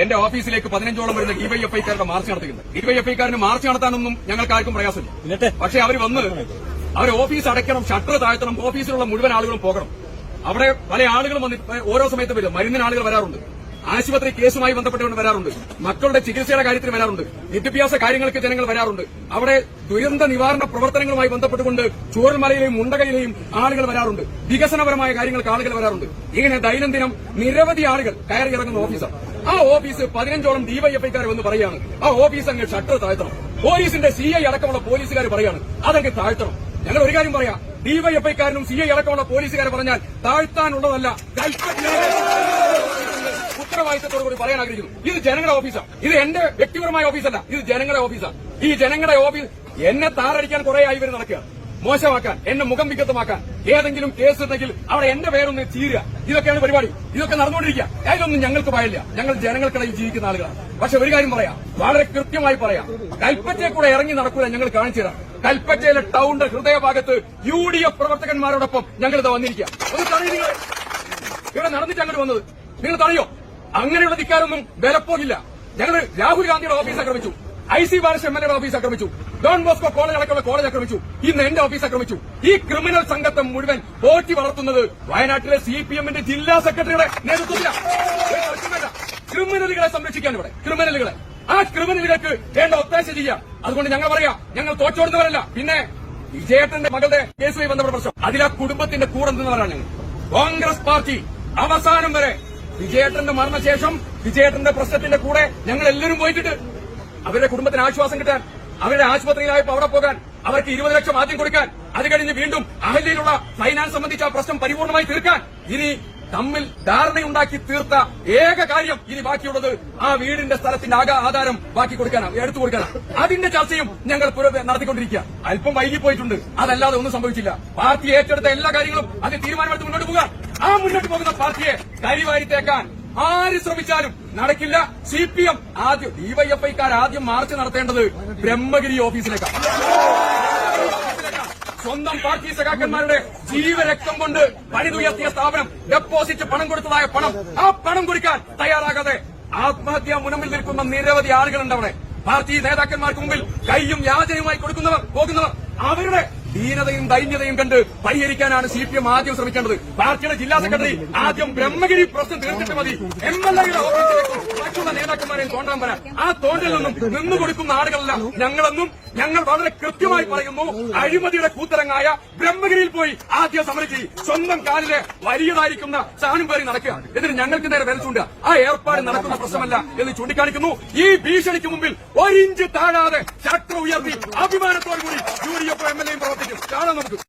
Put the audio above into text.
എന്റെ ഓഫീസിലേക്ക് പതിനഞ്ചോളം വരുന്ന ഡിവൈഎഫ്ഐക്കാരുടെ മാർച്ച് നടത്തുന്നത് ഡിവൈഎഫ്ഐക്കാരന് മാർച്ച് നടത്താനൊന്നും ഞങ്ങൾക്ക് ആർക്കും പ്രയാസമില്ല. പക്ഷെ അവർ വന്ന് അവർ ഓഫീസ് അടയ്ക്കണം ഷട്ടർ താഴ്ത്തണം ഓഫീസിലുള്ള മുഴുവൻ ആളുകളും പോകണം. അവിടെ പല ആളുകളും വന്ന് ഓരോ സമയത്ത് വരും. മരുന്നിന് ആളുകൾ വരാറുണ്ട്. ആശുപത്രി കേസുമായി ബന്ധപ്പെട്ടുകൊണ്ട് വരാറുണ്ട്. മക്കളുടെ ചികിത്സയുടെ കാര്യത്തിന് വരാറുണ്ട്. വിദ്യാഭ്യാസ കാര്യങ്ങൾക്ക് ജനങ്ങൾ വരാറുണ്ട്. അവിടെ ദുരന്ത നിവാരണ പ്രവർത്തനങ്ങളുമായി ബന്ധപ്പെട്ടുകൊണ്ട് ചൂരൽമലയിലെയും മുണ്ടകയിലെയും ആളുകൾ വരാറുണ്ട്. വികസനപരമായ കാര്യങ്ങൾക്ക് ആളുകൾ വരാറുണ്ട്. ഇങ്ങനെ ദൈനംദിനം നിരവധി ആളുകൾ കയറി ഇറങ്ങുന്ന ഓഫീസർ ആ ഓഫീസ് പതിനഞ്ചോളം ഡിവൈഎഫ്ഐക്കാർ വന്ന് പറയാണ്. ആ ഓഫീസ് അങ്ങ് ഷട്ടർ താഴ്ത്തണം. പോലീസിന്റെ സി ഐ അടക്കമുള്ള പോലീസുകാർ പറയാണ്. അതങ്ങ് താഴ്ത്തണം. ഞങ്ങൾ ഒരു കാര്യം പറയാം. ഡിവൈഎഫ്ഐക്കാരനും സി ഐ അടക്കമുള്ള പോലീസുകാർ പറഞ്ഞാൽ താഴ്ത്താനുള്ളതല്ല. ഉത്തരവാദിത്തത്തോടു കൂടി പറയാൻ ആഗ്രഹിക്കുന്നു. ഇത് ജനങ്ങളുടെ ഓഫീസാണ് ഇത് എന്റെ വ്യക്തിപരമായ ഓഫീസല്ല. ഇത് ജനങ്ങളുടെ ഓഫീസാണ് ഈ ജനങ്ങളുടെ ഓഫീസ് എന്നെ താറടിക്കാൻ കുറെ ആയി ഇവർ നടക്കുക മോശമാക്കാൻ എന്നെ മുഖം വികൃതമാക്കാൻ ഏതെങ്കിലും കേസ് ഉണ്ടെങ്കിൽ അവിടെ എന്റെ പേരൊന്ന് തീരുക ഇതൊക്കെയാണ് പരിപാടി. ഇതൊക്കെ നടന്നുകൊണ്ടിരിക്കുക. അതിലൊന്നും ഞങ്ങൾക്ക് പാടില്ല ഞങ്ങൾ ജനങ്ങൾക്കിടയിൽ ജീവിക്കുന്ന ആളുകളാണ്. പക്ഷെ ഒരു കാര്യം പറയാം. വളരെ കൃത്യമായി പറയാം. കൽപ്പറ്റയെ കൂടെ ഇറങ്ങി നടക്കൂല ഞങ്ങൾ കാണിച്ചു തരാം. കൽപ്പറ്റയിലെ ടൗണിന്റെ ഹൃദയഭാഗത്ത് യു ഡി എഫ് പ്രവർത്തകന്മാരോടൊപ്പം ഞങ്ങൾ ഇത് വന്നിരിക്കുക. ഒന്ന് ഇവിടെ നടന്നിട്ട് അങ്ങോട്ട് വന്നത്. നിങ്ങൾ തടയോ? അങ്ങനെയുള്ള ധിക്കാരൊന്നും വിലപ്പോകില്ല. ഞങ്ങൾ രാഹുൽ ഗാന്ധിയുടെ ഓഫീസ് ആക്രമിച്ചു. I C Balakrishnan M L എയുടെ ഓഫീസ് ആക്രമിച്ചു. ഡോൺ ബോസ്കോ കോളേജ് അടക്കമുള്ള കോളേജ് ആക്രമിച്ചു. ഇന്ന് എന്റെ ഓഫീസ് ആക്രമിച്ചു. ഈ ക്രിമിനൽ സംഘത്തെ മുഴുവൻ പോറ്റി വളർത്തുന്നത് വയനാട്ടിലെ സി പി എമ്മിന്റെ ജില്ലാ സെക്രട്ടറിയുടെ നേതൃത്വത്തിലാണ് ക്രിമിനലുകളെ സംരക്ഷിക്കാൻ ഇവിടെ. ക്രിമിനലുകളെ ആ ക്രിമിനലുകൾക്ക് വേണ്ട ഒത്താശ ചെയ്യാം. അതുകൊണ്ട് ഞങ്ങൾ പറയാം ഞങ്ങൾ തോറ്റോടുന്നവരല്ല. പിന്നെ വിജയേട്ടന്റെ മകളുടെ കേസുമായി ബന്ധപ്പെട്ട പ്രശ്നം. അതിൽ ആ കുടുംബത്തിന്റെ കൂടെ നിന്നവരാണ് കോൺഗ്രസ് പാർട്ടി അവസാനം വരെ വിജയേട്ടന്റെ മരണശേഷം വിജയേട്ടന്റെ പ്രശ്നത്തിന്റെ കൂടെ ഞങ്ങൾ എല്ലാവരും പോയിട്ടുണ്ട്. അവരുടെ കുടുംബത്തിന് ആശ്വാസം കിട്ടാൻ അവരുടെ ആശുപത്രിയിലായി അവിടെ പോകാൻ അവർക്ക് ഇരുപത് ലക്ഷം ആദ്യം കൊടുക്കാൻ അത് കഴിഞ്ഞ് വീണ്ടും അഹല്യയിലുള്ള ഫൈനാൻസ് സംബന്ധിച്ച പ്രശ്നം പരിപൂർണമായി തീർക്കാൻ ഇനി തമ്മിൽ ധാരണയുണ്ടാക്കി തീർത്ത ഏക കാര്യം ഇനി ബാക്കിയുള്ളത് ആ വീടിന്റെ സ്ഥലത്തിന്റെ ആകെ ആധാരം ബാക്കി കൊടുക്കാനാണ് എടുത്തു കൊടുക്കാനാണ്. അതിന്റെ ചർച്ചയും ഞങ്ങൾ നടത്തിക്കൊണ്ടിരിക്കുക. അല്പം വൈകിപ്പോയിട്ടുണ്ട്. അതല്ലാതെ ഒന്നും സംഭവിച്ചില്ല. പാർട്ടി ഏറ്റെടുത്ത എല്ലാ കാര്യങ്ങളും അതിന് തീരുമാനമെടുത്ത് മുന്നോട്ട് പോകാൻ ആ മുന്നോട്ട് പോകുന്ന പാർട്ടിയെ കരിവാരി തേക്കാൻ ആര് ശ്രമിച്ചാലും നടക്കില്ല. സി പി എം ആദ്യം ഡിവൈഎഫ്ഐക്കാർ ആദ്യം മാർച്ച് നടത്തേണ്ടത് ബ്രഹ്മഗിരി ഓഫീസിലേക്കാണ് സ്വന്തം പാർട്ടി സഖാക്കന്മാരുടെ ജീവരക്തം കൊണ്ട് പണിതുയർത്തിയ സ്ഥാപനം ഡെപ്പോസിറ്റ് പണം കൊടുത്തതായ പണം ആ പണം കുറിക്കാൻ തയ്യാറാകാതെ ആത്മഹത്യാ മുനമ്പിൽ നിൽക്കുന്ന നിരവധി ആളുകളുണ്ട് അവിടെ. പാർട്ടി നേതാക്കന്മാർക്ക് മുമ്പിൽ കൈയും യാചനയുമായി കൊടുക്കുന്നവർ പോകുന്നവർ അവരുടെ ദീനതയും ദൈന്യതയും കണ്ട് പരിഹരിക്കാനാണ് സി പി എം ആദ്യം ശ്രമിക്കേണ്ടത്. പാർട്ടിയുടെ ജില്ലാ സെക്രട്ടറി ആദ്യം ബ്രഹ്മഗിരി പ്രശ്നം തീർത്തിട്ട് മതി. എം എൽ എയുടെ നേതാക്കന്മാരെയും തോണ്ടാൻ പറയാം ആ തോണ്ടലൊന്നും നിന്നും കൊടുക്കുന്ന ആളുകളല്ല ഞങ്ങളെന്നും ഞങ്ങൾ വളരെ കൃത്യമായി പറയുന്നു. അഴിമതിയുടെ കൂത്തരങ്ങായ ബ്രഹ്മഗിരിയിൽ പോയി ആദ്യം സമരം സ്വന്തം കാലിലെ വലിയതായിരിക്കുന്ന സാധനം പേറി നടക്കുക. എന്നിട്ട് ഞങ്ങൾക്ക് നേരെ വിരച്ചുണ്ട്. ആ ഏർപ്പാട് നടക്കുന്ന പ്രശ്നമല്ല എന്ന് ചൂണ്ടിക്കാണിക്കുന്നു. ഈ ഭീഷണിക്ക് മുമ്പിൽ ഒരിഞ്ച് താഴാതെ ശക്തി ഉയർത്തി അഭിമാനത്തോടു കൂടി U D F M L എയും പ്രവർത്തിക്കും. നമുക്ക്.